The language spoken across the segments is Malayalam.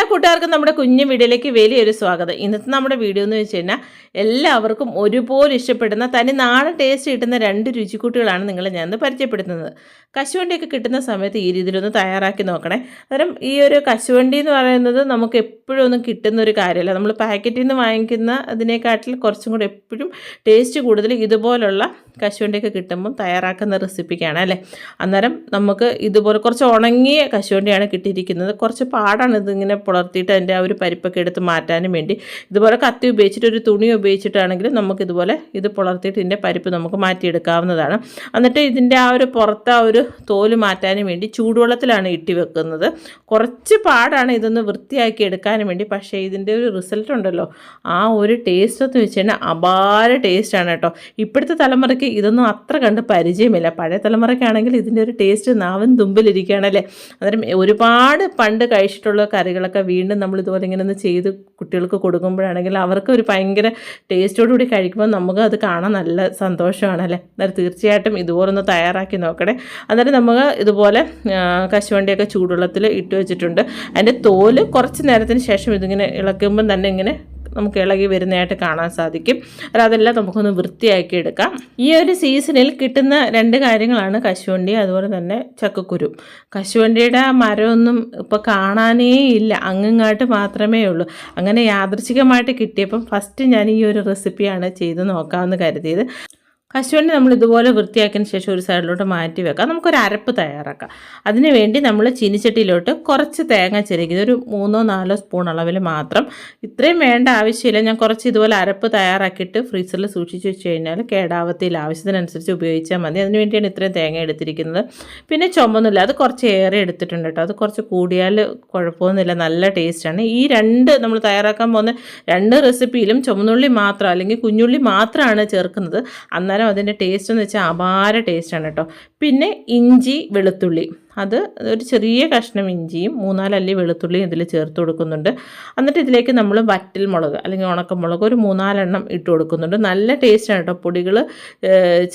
എല്ലാ കൂട്ടുകാർക്കും നമ്മുടെ കുഞ്ഞു വീഡിയോയിലേക്ക് വലിയൊരു സ്വാഗതം. ഇന്നത്തെ നമ്മുടെ വീഡിയോ എന്ന് വെച്ച് കഴിഞ്ഞാൽ എല്ലാവർക്കും ഒരുപോലെ ഇഷ്ടപ്പെടുന്ന തനി നാടൻ ടേസ്റ്റ് കിട്ടുന്ന രണ്ട് രുചിക്കൂട്ടുകളാണ് നിങ്ങളെ ഞാൻ പരിചയപ്പെടുത്തുന്നത്. കശുവണ്ടിയൊക്കെ കിട്ടുന്ന സമയത്ത് ഈ രീതിയിലൊന്ന് തയ്യാറാക്കി നോക്കണേ. അന്നേരം ഈ ഒരു കശുവണ്ടി എന്ന് പറയുന്നത് നമുക്ക് എപ്പോഴും ഒന്നും കിട്ടുന്ന ഒരു കാര്യമല്ല. നമ്മൾ പാക്കറ്റിൽ നിന്ന് വാങ്ങിക്കുന്ന അതിനെക്കാട്ടിൽ കുറച്ചും കൂടെ എപ്പോഴും ടേസ്റ്റ് കൂടുതൽ ഇതുപോലുള്ള കശുവണ്ടിയൊക്കെ കിട്ടുമ്പം തയ്യാറാക്കുന്ന റെസിപ്പിക്കാണ് അല്ലേ? അന്നേരം നമുക്ക് ഇതുപോലെ കുറച്ച് ഉണങ്ങിയ കശുവണ്ടിയാണ് കിട്ടിയിരിക്കുന്നത്. കുറച്ച് പാടാണ് ഇതിങ്ങനെ പുലർത്തിയിട്ട് അതിന്റെ ആ ഒരു പരിപ്പൊക്കെ എടുത്ത് മാറ്റാനും വേണ്ടി ഇതുപോലെ കത്തി ഉപയോഗിച്ചിട്ട് ഒരു തുണി ഉപയോഗിച്ചിട്ടാണെങ്കിലും നമുക്ക് ഇതുപോലെ ഇത് പുളർത്തിയിട്ട് ഇതിന്റെ പരിപ്പ് നമുക്ക് മാറ്റിയെടുക്കാവുന്നതാണ്. എന്നിട്ട് ഇതിന്റെ ആ ഒരു പുറത്ത് ആ ഒരു തോൽ മാറ്റാനും വേണ്ടി ചൂടുവെള്ളത്തിലാണ് ഇട്ടി വെക്കുന്നത്. കുറച്ച് പാടാണ് ഇതൊന്ന് വൃത്തിയാക്കി എടുക്കാനും വേണ്ടി പക്ഷേ ഇതിന്റെ ഒരു റിസൾട്ട് ഉണ്ടല്ലോ. ആ ഒരു ടേസ്റ്റ് എന്ന് വെച്ച് കഴിഞ്ഞാൽ അപാര ടേസ്റ്റാണ് കേട്ടോ. ഇപ്പോഴത്തെ തലമുറയ്ക്ക് ഇതൊന്നും അത്ര കണ്ട് പരിചയമില്ല. പഴയ തലമുറയ്ക്കാണെങ്കിൽ ഇതിന്റെ ഒരു ടേസ്റ്റ് നാവൻ തുമ്പിലിരിക്കുകയാണല്ലേ അന്നേരം ഒരുപാട് പണ്ട് കഴിച്ചിട്ടുള്ള കറികളൊക്കെ വീണ്ടും നമ്മൾ ഇതുപോലെ ഇങ്ങനെ ഒന്ന് ചെയ്ത് കുട്ടികൾക്ക് കൊടുക്കുമ്പോഴാണെങ്കിൽ അവർക്ക് ഒരു ഭയങ്കര ടേസ്റ്റോടുകൂടി കഴിക്കുമ്പോൾ നമുക്ക് അത് കാണാൻ നല്ല സന്തോഷമാണ് അല്ലേ? അന്നേരം തീർച്ചയായിട്ടും ഇതുപോലെ ഒന്ന് തയ്യാറാക്കി നോക്കണേ. അന്നേരം നമുക്ക് ഇതുപോലെ കശുവണ്ടിയൊക്കെ ചൂടുവെള്ളത്തിൽ ഇട്ട് വെച്ചിട്ടുണ്ട്. അതിന്റെ തോൽ കുറച്ച് നേരത്തിന് ശേഷം ഇതിങ്ങനെ ഇളക്കുമ്പം തന്നെ ഇങ്ങനെ നമുക്ക് ഇളകി വരുന്നതായിട്ട് കാണാൻ സാധിക്കും. അതെല്ലാം നമുക്കൊന്ന് വൃത്തിയാക്കി എടുക്കാം. ഈ ഒരു സീസണിൽ കിട്ടുന്ന രണ്ട് കാര്യങ്ങളാണ് കശുവണ്ടി അതുപോലെ തന്നെ ചക്കക്കുരു. കശുവണ്ടിയുടെ മരമൊന്നും ഇപ്പോൾ കാണാനേ ഇല്ല. അങ്ങങ്ങാട്ട് മാത്രമേ ഉള്ളൂ. അങ്ങനെ യാദൃശികമായിട്ട് കിട്ടിയപ്പം ഫസ്റ്റ് ഞാൻ ഈ ഒരു റെസിപ്പിയാണ് ചെയ്ത് നോക്കാമെന്ന് കരുതിയത്. കശുവണ്ടി നമ്മൾ ഇതുപോലെ വൃത്തിയാക്കിയതിന് ശേഷം ഒരു സൈഡിലോട്ട് മാറ്റി വെക്കാം. നമുക്കൊരു അരപ്പ് തയ്യാറാക്കാം. അതിന് വേണ്ടി നമ്മൾ ചീനിച്ചട്ടിയിലോട്ട് കുറച്ച് തേങ്ങ ചിരകിയത് ഒരു മൂന്നോ നാലോ സ്പൂൺ അളവിൽ മാത്രം. ഇത്രയും വേണ്ട ആവശ്യമില്ല. ഞാൻ കുറച്ച് ഇതുപോലെ അരപ്പ് തയ്യാറാക്കിയിട്ട് ഫ്രീസറിൽ സൂക്ഷിച്ച് വെച്ച് കഴിഞ്ഞാൽ കേടാവത്തില്ല. ആവശ്യത്തിനനുസരിച്ച് ഉപയോഗിച്ചാൽ മതി. അതിന് വേണ്ടിയാണ് ഇത്രയും തേങ്ങ എടുത്തിരിക്കുന്നത്. പിന്നെ ചുമന്നില്ല. അത് കുറച്ച് ഏറെ എടുത്തിട്ടുണ്ട് കേട്ടോ. അത് കുറച്ച് കൂടിയാൽ കുഴപ്പമൊന്നുമില്ല. നല്ല ടേസ്റ്റാണ് ഈ രണ്ട് നമ്മൾ തയ്യാറാക്കാൻ പോകുന്ന രണ്ട് റെസിപ്പിയിലും ചുമന്നുള്ളി മാത്രം അല്ലെങ്കിൽ കുഞ്ഞുള്ളി മാത്രമാണ് ചേർക്കുന്നത്. അന്നേരം അതിന്റെ ടേസ്റ്റ് എന്ന് വെച്ചാൽ അപാര ടേസ്റ്റാണ് കേട്ടോ. പിന്നെ ഇഞ്ചി വെളുത്തുള്ളി. അത് ഒരു ചെറിയ കഷ്ണം ഇഞ്ചിയും മൂന്നാലല്ലി വെളുത്തുള്ളിയും ഇതിൽ ചേർത്ത് കൊടുക്കുന്നുണ്ട്. എന്നിട്ട് ഇതിലേക്ക് നമ്മൾ വറ്റൽ മുളക് അല്ലെങ്കിൽ ഉണക്കമുളക് ഒരു മൂന്നാലെണ്ണം ഇട്ട് കൊടുക്കുന്നുണ്ട്. നല്ല ടേസ്റ്റാണ് കേട്ടോ പൊടികൾ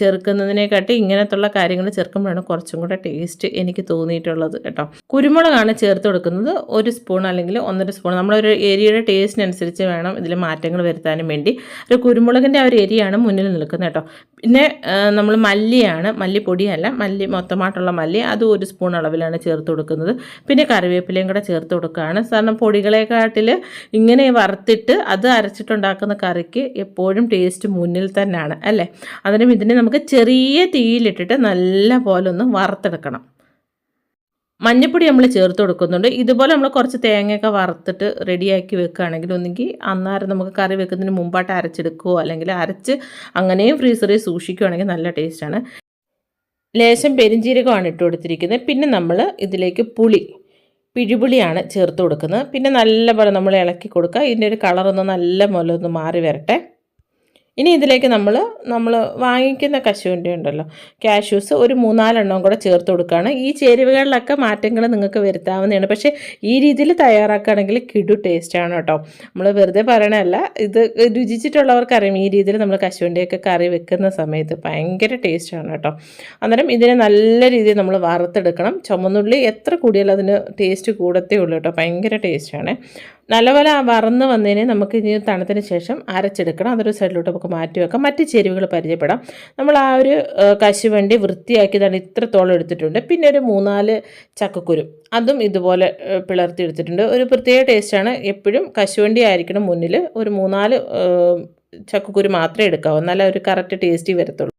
ചേർക്കുന്നതിനെക്കാട്ടി ഇങ്ങനത്തുള്ള കാര്യങ്ങൾ ചേർക്കുമ്പോഴാണ് കുറച്ചും കൂടെ ടേസ്റ്റ് എനിക്ക് തോന്നിയിട്ടുള്ളത് കേട്ടോ. കുരുമുളകാണ് ചേർത്ത് കൊടുക്കുന്നത്. ഒരു സ്പൂൺ അല്ലെങ്കിൽ ഒന്നര സ്പൂൺ നമ്മളൊരു എരിയുടെ ടേസ്റ്റിനനുസരിച്ച് വേണം ഇതിൽ മാറ്റങ്ങൾ വരുത്താനും വേണ്ടി. ഒരു കുരുമുളകിന്റെ ആ ഒരു എരിയാണ് മുന്നിൽ നിൽക്കുന്നത് കേട്ടോ. പിന്നെ നമ്മൾ മല്ലിയാണ് മല്ലിപ്പൊടിയല്ല മല്ലി മൊത്തമായിട്ടുള്ള മല്ലി അത് ഒരു സ്പൂൺ അളവിലാണ് ചേർത്ത് കൊടുക്കുന്നത്. പിന്നെ കറിവേപ്പിലയും കൂടെ ചേർത്ത് കൊടുക്കുകയാണ്. കാരണം പൊടികളെക്കാട്ടിൽ ഇങ്ങനെ വറുത്തിട്ട് അത് അരച്ചിട്ടുണ്ടാക്കുന്ന കറിക്ക് എപ്പോഴും ടേസ്റ്റ് മുന്നിൽ തന്നെയാണ് അല്ലേ? അതിനും ഇതിനെ നമുക്ക് ചെറിയ തീയിലിട്ടിട്ട് നല്ല പോലെ ഒന്ന് വറുത്തെടുക്കണം. മഞ്ഞപ്പൊടി നമ്മൾ ചേർത്ത് കൊടുക്കുന്നുണ്ട്. ഇതുപോലെ നമ്മൾ കുറച്ച് തേങ്ങയൊക്കെ വറുത്തിട്ട് റെഡിയാക്കി വെക്കുകയാണെങ്കിൽ ഒന്നെങ്കിൽ അന്നേരം നമുക്ക് കറി വെക്കുന്നതിന് മുമ്പായിട്ട് അരച്ചെടുക്കുകയോ അല്ലെങ്കിൽ അരച്ച് അങ്ങനെയും ഫ്രീസറിൽ സൂക്ഷിക്കുകയാണെങ്കിൽ നല്ല ടേസ്റ്റാണ് ലേശം പെരിഞ്ജീരകമാണ് ഇട്ട് കൊടുത്തിരിക്കുന്നത്. പിന്നെ നമ്മൾ ഇതിലേക്ക് പുളി പിഴിപുളിയാണ് ചേർത്ത് കൊടുക്കുന്നത്. പിന്നെ നല്ലപോലെ നമ്മൾ ഇളക്കി കൊടുക്കുക. ഇതിന്റെ ഒരു കളറൊന്ന് നല്ല പോലെ ഒന്ന് മാറി വരട്ടെ. ഇനി ഇതിലേക്ക് നമ്മൾ നമ്മൾ വാങ്ങിക്കുന്ന കശുവണ്ടി ഉണ്ടല്ലോ. കാഷ്യൂസ് ഒരു മൂന്നാലെണ്ണവും കൂടെ ചേർത്ത് കൊടുക്കുകയാണ്. ഈ ചേരുവകളിലൊക്കെ മാറ്റങ്ങൾ നിങ്ങൾക്ക് വരുത്താവുന്നതാണ്. പക്ഷേ ഈ രീതിയിൽ തയ്യാറാക്കുകയാണെങ്കിൽ കിടു ടേസ്റ്റാണ് കേട്ടോ. നമ്മൾ വെറുതെ പറയണമല്ല ഇത് രുചിച്ചിട്ടുള്ളവർക്കറിയാം. ഈ രീതിയിൽ നമ്മൾ കശുവണ്ടിയൊക്കെ കറി വെക്കുന്ന സമയത്ത് ഭയങ്കര ടേസ്റ്റാണ് കേട്ടോ. അന്നേരം ഇതിനെ നല്ല രീതിയിൽ നമ്മൾ വറുത്തെടുക്കണം. ചുമന്നുള്ളി എത്ര കൂടിയാലും അതിന് ടേസ്റ്റ് കൂടത്തേ ഉള്ളൂ കേട്ടോ. ഭയങ്കര ടേസ്റ്റാണ് നല്ലപോലെ വറന്ന് വന്നതിനെ നമുക്ക് ഇനി തണുത്തിന് ശേഷം അരച്ചെടുക്കണം. അതൊരു സൈഡിലോട്ട് നമുക്ക് മാറ്റി വെക്കാം. മറ്റ് ചേരുവകൾ പരിചയപ്പെടാം. നമ്മൾ ആ ഒരു കശുവണ്ടി വൃത്തിയാക്കിയതാണ് ഇത്രത്തോളം എടുത്തിട്ടുണ്ട്. പിന്നെ ഒരു മൂന്നാൽ ചക്കക്കുരു. അതും ഇതുപോലെ പിളർത്തി എടുത്തിട്ടുണ്ട്. ഒരു പ്രത്യേക ടേസ്റ്റാണ് എപ്പോഴും കശുവണ്ടി ആയിരിക്കണം മുന്നിൽ ഒരു മൂന്നാൽ ചക്കക്കുരു മാത്രമേ എടുക്കാവൂ. എന്നാലേ ഒരു കറക്റ്റ് ടേസ്റ്റി വരത്തുള്ളൂ.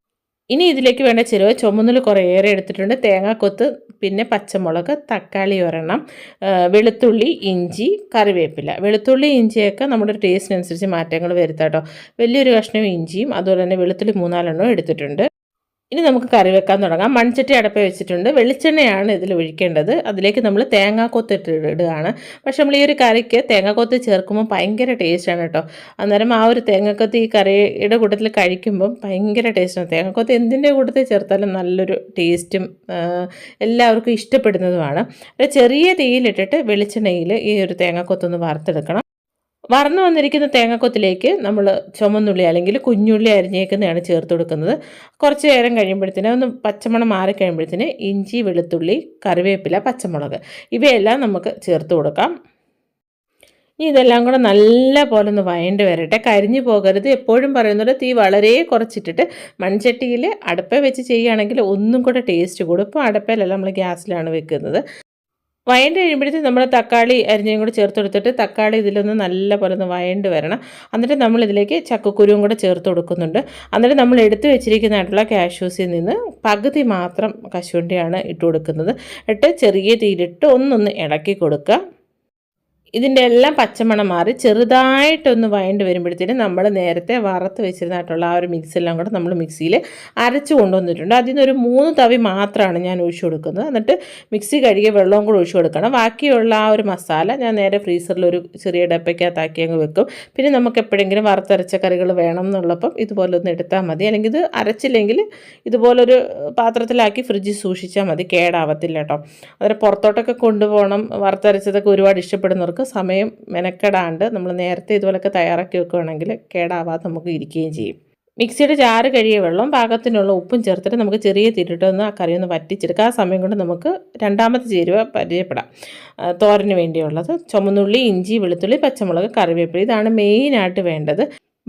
ഇനി ഇതിലേക്ക് വേണ്ട ചിലവ് ചുമന്നിൽ കുറേയേറെ എടുത്തിട്ടുണ്ട്. തേങ്ങാക്കൊത്ത് പിന്നെ പച്ചമുളക് തക്കാളി ഒരെണ്ണം വെളുത്തുള്ളി ഇഞ്ചി കറിവേപ്പില. വെളുത്തുള്ളി ഇഞ്ചിയൊക്കെ നമ്മുടെ ടേസ്റ്റിനനുസരിച്ച് മാറ്റങ്ങൾ വരുത്താം കേട്ടോ. വലിയൊരു കഷ്ണം ഇഞ്ചിയും അതുപോലെ തന്നെ വെളുത്തുള്ളി മൂന്നാലെണ്ണവും എടുത്തിട്ടുണ്ട്. ഇനി നമുക്ക് കറി വെക്കാൻ തുടങ്ങാം. മൺചട്ടി അടപ്പ വെച്ചിട്ടുണ്ട്. വെളിച്ചെണ്ണയാണ് ഇതിൽ ഒഴിക്കേണ്ടത്. അതിലേക്ക് നമ്മൾ തേങ്ങാക്കൊത്ത് ഇടുകയാണ്. പക്ഷെ നമ്മൾ ഈ ഒരു കറിക്ക് തേങ്ങാക്കൊത്ത് ചേർക്കുമ്പോൾ ഭയങ്കര ടേസ്റ്റാണ് കേട്ടോ. അന്നേരം ആ ഒരു തേങ്ങാക്കൊത്ത് ഈ കറിയുടെ കൂട്ടത്തിൽ കഴിക്കുമ്പം ഭയങ്കര ടേസ്റ്റാണ് തേങ്ങാക്കൊത്ത് എന്തിന്റെ കൂട്ടത്തിൽ ചേർത്താലും നല്ലൊരു ടേസ്റ്റും എല്ലാവർക്കും ഇഷ്ടപ്പെടുന്നതുമാണ്. ഒരു ചെറിയ തീയിലിട്ടിട്ട് വെളിച്ചെണ്ണയിൽ ഈ ഒരു തേങ്ങാക്കൊത്തൊന്ന് വറുത്തെടുക്കണം. വറന്നു വന്നിരിക്കുന്ന തേങ്ങക്കൊത്തിലേക്ക് നമ്മൾ ചുമന്നുള്ളി അല്ലെങ്കിൽ കുഞ്ഞുള്ളി അരിഞ്ഞേക്കുന്നതാണ് ചേർത്ത് കൊടുക്കുന്നത്. കുറച്ച് നേരം കഴിയുമ്പോഴത്തേന് ഒന്ന് പച്ചമണം മാറി കഴിയുമ്പോഴത്തേന് ഇഞ്ചി വെളുത്തുള്ളി കറിവേപ്പില പച്ചമുളക് ഇവയെല്ലാം നമുക്ക് ചേർത്ത് കൊടുക്കാം. ഇനി ഇതെല്ലാം കൂടെ നല്ല പോലെ ഒന്ന് വയണ്ട് വരട്ടെ. കരിഞ്ഞു പോകരുത്. എപ്പോഴും പറയുന്നത് തീ വളരെ കുറച്ചിട്ടിട്ട് മൺചട്ടിയിൽ അടുപ്പ വെച്ച് ചെയ്യുകയാണെങ്കിൽ ഒന്നും കൂടെ ടേസ്റ്റ് കൂടും. ഇപ്പോൾ അടുപ്പയിലല്ല നമ്മൾ ഗ്യാസിലാണ് വെക്കുന്നത്. വയണ്ട് കഴിയുമ്പോഴത്തേക്കും നമ്മൾ തക്കാളി അരിഞ്ഞും കൂടെ ചേർത്ത് കൊടുത്തിട്ട് തക്കാളി ഇതിലൊന്ന് നല്ല പോലെ ഒന്ന് വയണ്ട് വരണം. എന്നിട്ട് നമ്മൾ ഇതിലേക്ക് ചക്കക്കുരുവും കൂടെ ചേർത്ത് കൊടുക്കുന്നുണ്ട്. എന്നിട്ട് നമ്മൾ എടുത്തു വെച്ചിരിക്കുന്നതായിട്ടുള്ള കാഷ്യൂസിൽ നിന്ന് പകുതി മാത്രം കശുവണ്ടിയാണ് ഇട്ട് കൊടുക്കുന്നത്. ഇട്ട് ചെറിയ തീയിലിട്ട് ഒന്നൊന്ന് ഇളക്കി കൊടുക്കുക. ഇതിന്റെ എല്ലാം പച്ചമണം മാറി ചെറുതായിട്ടൊന്ന് വഴണ്ട് വരുമ്പോഴത്തേനും നമ്മൾ നേരത്തെ വറുത്ത് വെച്ചിരുന്നായിട്ടുള്ള ആ ഒരു മിക്സ് എല്ലാം കൂടെ നമ്മൾ മിക്സിയിൽ അരച്ച് കൊണ്ടുവന്നിട്ടുണ്ട്. അതിൽ നിന്നൊരു മൂന്ന് തവി മാത്രമാണ് ഞാൻ ഒഴിച്ചു കൊടുക്കുന്നത്. എന്നിട്ട് മിക്സി കഴുകിയ വെള്ളവും കൂടെ ഒഴിച്ചു കൊടുക്കണം. ബാക്കിയുള്ള ആ ഒരു മസാല ഞാൻ നേരെ ഫ്രീസറിൽ ഒരു ചെറിയ ഡപ്പയ്ക്കകത്താക്കി അങ്ങ് വെക്കും. പിന്നെ നമുക്ക് എപ്പോഴെങ്കിലും വറുത്തരച്ച കറികൾ വേണം എന്നുള്ളപ്പം ഇതുപോലെ ഒന്ന് എടുത്താൽ മതി. അല്ലെങ്കിൽ ഇത് അരച്ചില്ലെങ്കിൽ ഇതുപോലൊരു പാത്രത്തിലാക്കി ഫ്രിഡ്ജിൽ സൂക്ഷിച്ചാൽ മതി. കേടാവത്തില്ല കേട്ടോ. അതുപോലെ പുറത്തോട്ടൊക്കെ കൊണ്ടുപോകണം. വറുത്തരച്ചതൊക്കെ ഒരുപാട് ഇഷ്ടപ്പെടുന്നവർക്ക് സമയം മെനക്കെടാണ്ട് നമ്മൾ നേരത്തെ ഇതുപോലൊക്കെ തയ്യാറാക്കി വെക്കുകയാണെങ്കിൽ കേടാവാതെ നമുക്ക് ഇരിക്കുകയും ചെയ്യും. മിക്സിയുടെ ചാറ് കഴിയ വെള്ളം പാകത്തിനുള്ള ഉപ്പും ചേർത്തിട്ട് നമുക്ക് ചെറിയ തിരിട്ടൊന്ന് ആ കറി ഒന്ന് വറ്റിച്ചെടുക്കുക ആ സമയം കൊണ്ട് നമുക്ക് രണ്ടാമത്തെ ചേരുവ പരിചയപ്പെടാം. തോരന് വേണ്ടിയുള്ളത് ചുമന്നുള്ളി ഇഞ്ചി വെളുത്തുള്ളി പച്ചമുളക് കറിവേപ്പില. ഇതാണ് മെയിനായിട്ട് വേണ്ടത്.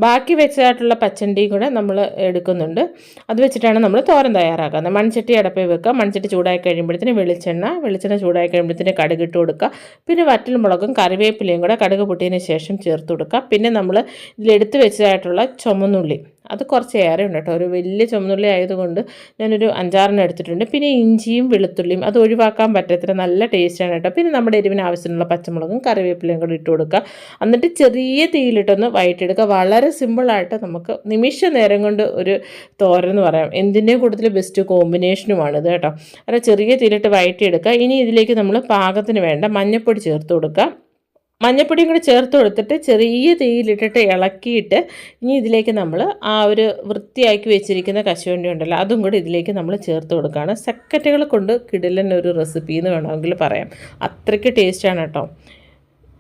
ബാക്കി വെച്ചതായിട്ടുള്ള പച്ചണ്ടിയും കൂടെ നമ്മൾ എടുക്കുന്നുണ്ട്. അത് വെച്ചിട്ടാണ് നമ്മൾ തോരൻ തയ്യാറാക്കുന്നത് മൺചട്ടി അടപ്പിൽ വെക്കുക. മൺചട്ടി ചൂടായി കഴിയുമ്പോഴത്തേന് വെളിച്ചെണ്ണ വെളിച്ചെണ്ണ ചൂടായി കഴിയുമ്പോഴത്തേന് കടുക് ഇട്ട് കൊടുക്കുക. പിന്നെ വറ്റൽ മുളകും കറിവേപ്പിലയും കൂടെ കടുക് പൊട്ടിയതിന് ശേഷം ചേർത്ത് കൊടുക്കുക. പിന്നെ നമ്മൾ ഇതിലെടുത്ത് വെച്ചതായിട്ടുള്ള ചുമന്നുള്ളി. അത് കുറച്ച് ഏറെ ഉണ്ട് കേട്ടോ. ഒരു വലിയ ചുമന്നുള്ളി ആയതുകൊണ്ട് ഞാനൊരു അഞ്ചാറിന് എടുത്തിട്ടുണ്ട്. പിന്നെ ഇഞ്ചിയും വെളുത്തുള്ളിയും അത് ഒഴിവാക്കാൻ പറ്റത്തില്ല നല്ല ടേസ്റ്റാണ് കേട്ടോ. പിന്നെ നമ്മുടെ എരിവിന് ആവശ്യമുള്ള പച്ചമുളകും കറിവേപ്പിലയും കൂടി ഇട്ട് കൊടുക്കുക. എന്നിട്ട് ചെറിയ തീയിലിട്ടൊന്ന് വയറ്റെടുക്കുക വളരെ സിമ്പിളായിട്ട് നമുക്ക് നിമിഷ നേരം കൊണ്ട് ഒരു തോരൻ എന്ന് പറയാം. എന്തിന്റെയും കൂടുതൽ ബെസ്റ്റ് കോമ്പിനേഷനുമാണ് ഇത് കേട്ടോ. അത് ചെറിയ തീരിട്ട് വയറ്റിയെടുക്കുക. ഇനി ഇതിലേക്ക് നമ്മൾ പാകത്തിന് വേണ്ട മഞ്ഞൾപ്പൊടി ചേർത്ത് കൊടുക്കുക. മഞ്ഞപ്പൊടിയും കൂടി ചേർത്ത് കൊടുത്തിട്ട് ചെറിയ തീയിലിട്ടിട്ട് ഇളക്കിയിട്ട് ഇനി ഇതിലേക്ക് നമ്മൾ ആ ഒരു വൃത്തിയാക്കി വെച്ചിരിക്കുന്ന കശുവണ്ടി ഉണ്ടല്ലോ അതും കൂടി ഇതിലേക്ക് നമ്മൾ ചേർത്ത് കൊടുക്കുകയാണ്. സെക്കറ്റുകൾ കൊണ്ട് കിടിലൻ ഒരു റെസിപ്പി എന്ന് വേണമെങ്കിൽ പറയാം. അത്രയ്ക്ക് ടേസ്റ്റാണ് കേട്ടോ.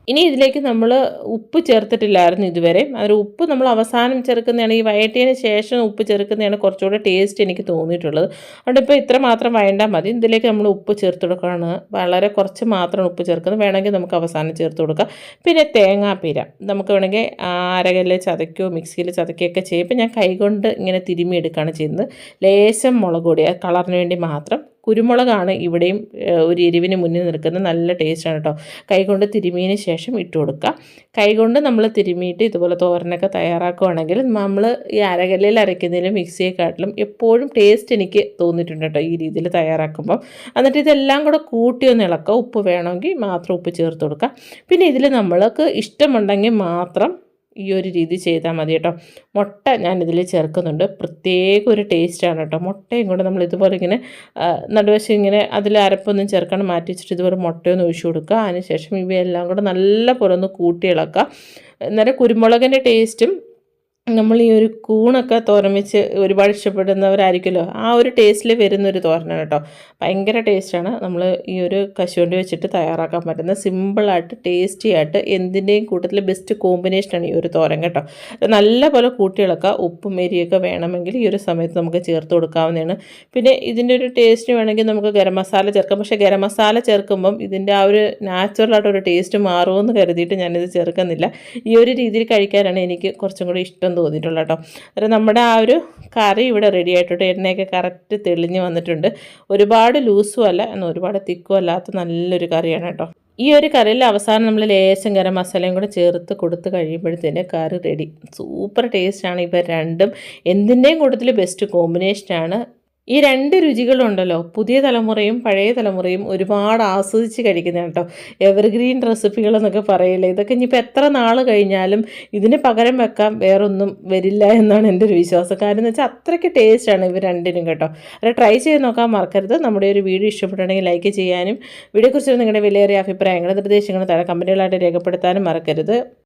ഇനി ഇതിലേക്ക് നമ്മൾ ഉപ്പ് ചേർത്തിട്ടില്ലായിരുന്നു ഇതുവരെ. അതൊരു ഉപ്പ് നമ്മൾ അവസാനം ചേർക്കുന്നതാണ്. ഈ വയറ്റിയതിന് ശേഷം ഉപ്പ് ചേർക്കുന്നതാണ് കുറച്ചുകൂടെ ടേസ്റ്റ് എനിക്ക് തോന്നിയിട്ടുള്ളത്. അതുകൊണ്ട് ഇപ്പോൾ ഇത്ര മാത്രം വയണ്ടാൽ മതി. ഇതിലേക്ക് നമ്മൾ ഉപ്പ് ചേർത്ത് കൊടുക്കുകയാണ്. വളരെ കുറച്ച് മാത്രമാണ് ഉപ്പ് ചേർക്കുന്നത്. വേണമെങ്കിൽ നമുക്ക് അവസാനം ചേർത്ത് കൊടുക്കാം. പിന്നെ തേങ്ങാപ്പീര. നമുക്ക് വേണമെങ്കിൽ അരകല്ല് ചതയ്ക്കോ മിക്സിയിൽ ചതയ്ക്കുകയൊക്കെ ചെയ്യും. ഇപ്പം ഞാൻ കൈകൊണ്ട് ഇങ്ങനെ തിരുമ്മി എടുക്കുകയാണ് ചെയ്യുന്നത്. ലേശം മുളക് പൊടി. കളറിന് വേണ്ടി മാത്രം കുരുമുളകാണ് ഇവിടെയും ഒരു എരിവിന് മുന്നിൽ നിൽക്കുന്നത് നല്ല ടേസ്റ്റാണ് കേട്ടോ കൈകൊണ്ട് തിരുമിയതിന് ശേഷം ഇട്ട് കൊടുക്കുക. കൈകൊണ്ട് നമ്മൾ തിരുമിയിട്ട് ഇതുപോലെ തോരനൊക്കെ തയ്യാറാക്കുകയാണെങ്കിൽ നമ്മൾ ഈ അരകല്ലിൽ അരയ്ക്കുന്നതിലും മിക്സിയെക്കാട്ടിലും എപ്പോഴും ടേസ്റ്റ് എനിക്ക് തോന്നിയിട്ടുണ്ട് കേട്ടോ ഈ രീതിയിൽ തയ്യാറാക്കുമ്പോൾ എന്നിട്ട് ഇതെല്ലാം കൂടെ കൂട്ടി ഒന്ന് ഇളക്കുക. ഉപ്പ് വേണമെങ്കിൽ മാത്രം ഉപ്പ് ചേർത്ത് കൊടുക്കുക. പിന്നെ ഇതിൽ നമ്മൾക്ക് ഇഷ്ടമുണ്ടെങ്കിൽ മാത്രം ഈ ഒരു രീതി ചെയ്താൽ മതി കേട്ടോ. മുട്ട ഞാനിതിൽ ചേർക്കുന്നുണ്ട്. പ്രത്യേക ഒരു ടേസ്റ്റാണ് കേട്ടോ. മുട്ടയും കൂടെ നമ്മൾ ഇതുപോലെ ഇങ്ങനെ നടുവശം ഇങ്ങനെ അതിൽ അരപ്പൊന്നും ചേർക്കണം മാറ്റി വെച്ചിട്ട് ഇതുപോലെ മുട്ടയൊന്ന് ഒഴിച്ചു കൊടുക്കുക. അതിനുശേഷം ഇവയെല്ലാം കൂടെ നല്ല പോലെ ഒന്ന് കൂട്ടി ഇളക്കുക. അന്നേരം കുരുമുളകിന്റെ ടേസ്റ്റും നമ്മൾ ഈ ഒരു കൂണൊക്കെ തോരമിച്ച് ഒരുപാട് ഇഷ്ടപ്പെടുന്നവരായിരിക്കുമല്ലോ. ആ ഒരു ടേസ്റ്റിൽ വരുന്നൊരു തോരനാണ് കേട്ടോ. ഭയങ്കര ടേസ്റ്റാണ് നമ്മൾ ഈ ഒരു കശുവണ്ടി വെച്ചിട്ട് തയ്യാറാക്കാൻ പറ്റുന്ന സിമ്പിളായിട്ട് ടേസ്റ്റി ആയിട്ട് എന്തിന്റെയും കൂട്ടത്തിൽ ബെസ്റ്റ് കോമ്പിനേഷനാണ് ഈ ഒരു തോരൻ കേട്ടോ. നല്ല പോലെ കൂട്ടികളൊക്കെ ഉപ്പും എരിയൊക്കെ വേണമെങ്കിൽ ഈ ഒരു സമയത്ത് നമുക്ക് ചേർത്ത് കൊടുക്കാവുന്നതാണ്. പിന്നെ ഇതിന്റെ ഒരു ടേസ്റ്റ് വേണമെങ്കിൽ നമുക്ക് ഗരം മസാല ചേർക്കാം. പക്ഷേ ഗരം മസാല ചേർക്കുമ്പം ഇതിന്റെ ആ ഒരു നാച്ചുറലായിട്ടൊരു ടേസ്റ്റ് മാറുമെന്ന് കരുതിയിട്ട് ഞാനിത് ചേർക്കുന്നില്ല. ഈ ഒരു രീതിയിൽ കഴിക്കാനാണ് എനിക്ക് കുറച്ചും കൂടി ഇഷ്ടം തോന്നിയിട്ടുള്ളത് കേട്ടോ. അന്നേരം നമ്മുടെ ആ ഒരു കറി ഇവിടെ റെഡി ആയിട്ടുണ്ട്. എണ്ണയൊക്കെ കറക്റ്റ് തെളിഞ്ഞ് വന്നിട്ടുണ്ട്. ഒരുപാട് ലൂസും അല്ല എന്നാൽ ഒരുപാട് തിക്കും അല്ലാത്ത നല്ലൊരു കറിയാണ് കേട്ടോ. ഈ ഒരു കറിയിൽ അവസാനം നമ്മൾ ലേശം ഗരം മസാലയും കൂടെ ചേർത്ത് കൊടുത്ത് കഴിയുമ്പോഴത്തേന് കറി റെഡി സൂപ്പർ ടേസ്റ്റാണ് ഇവ രണ്ടും. എന്തിന്റെയും കൂടുതൽ ബെസ്റ്റ് കോമ്പിനേഷനാണ് ഈ രണ്ട് രുചികളുണ്ടല്ലോ. പുതിയ തലമുറയും പഴയ തലമുറയും ഒരുപാട് ആസ്വദിച്ച് കഴിക്കുന്ന കേട്ടോ. എവർഗ്രീൻ റെസിപ്പികൾ എന്നൊക്കെ പറയില്ലേ. ഇതൊക്കെ ഇനിയിപ്പോൾ എത്ര നാൾ കഴിഞ്ഞാലും ഇതിന് പകരം വെക്കാൻ വേറൊന്നും വരില്ല എന്നാണ് എന്റെ ഒരു വിശ്വാസം. കാരണം എന്ന് വെച്ചാൽ അത്രയ്ക്ക് ടേസ്റ്റാണ് ഇവർ രണ്ടിനും കേട്ടോ. അത് ട്രൈ ചെയ്ത് നോക്കാൻ മറക്കരുത്. നമ്മുടെ ഒരു വീഡിയോ ഇഷ്ടപ്പെട്ടുണ്ടെങ്കിൽ ലൈക്ക് ചെയ്യാനും വീഡിയോയെക്കുറിച്ച് നിങ്ങളുടെ വിലയേറിയ അഭിപ്രായങ്ങൾ നിർദ്ദേശങ്ങൾ താഴെ കമന്റുകളായിട്ട് രേഖപ്പെടുത്താനും മറക്കരുത്.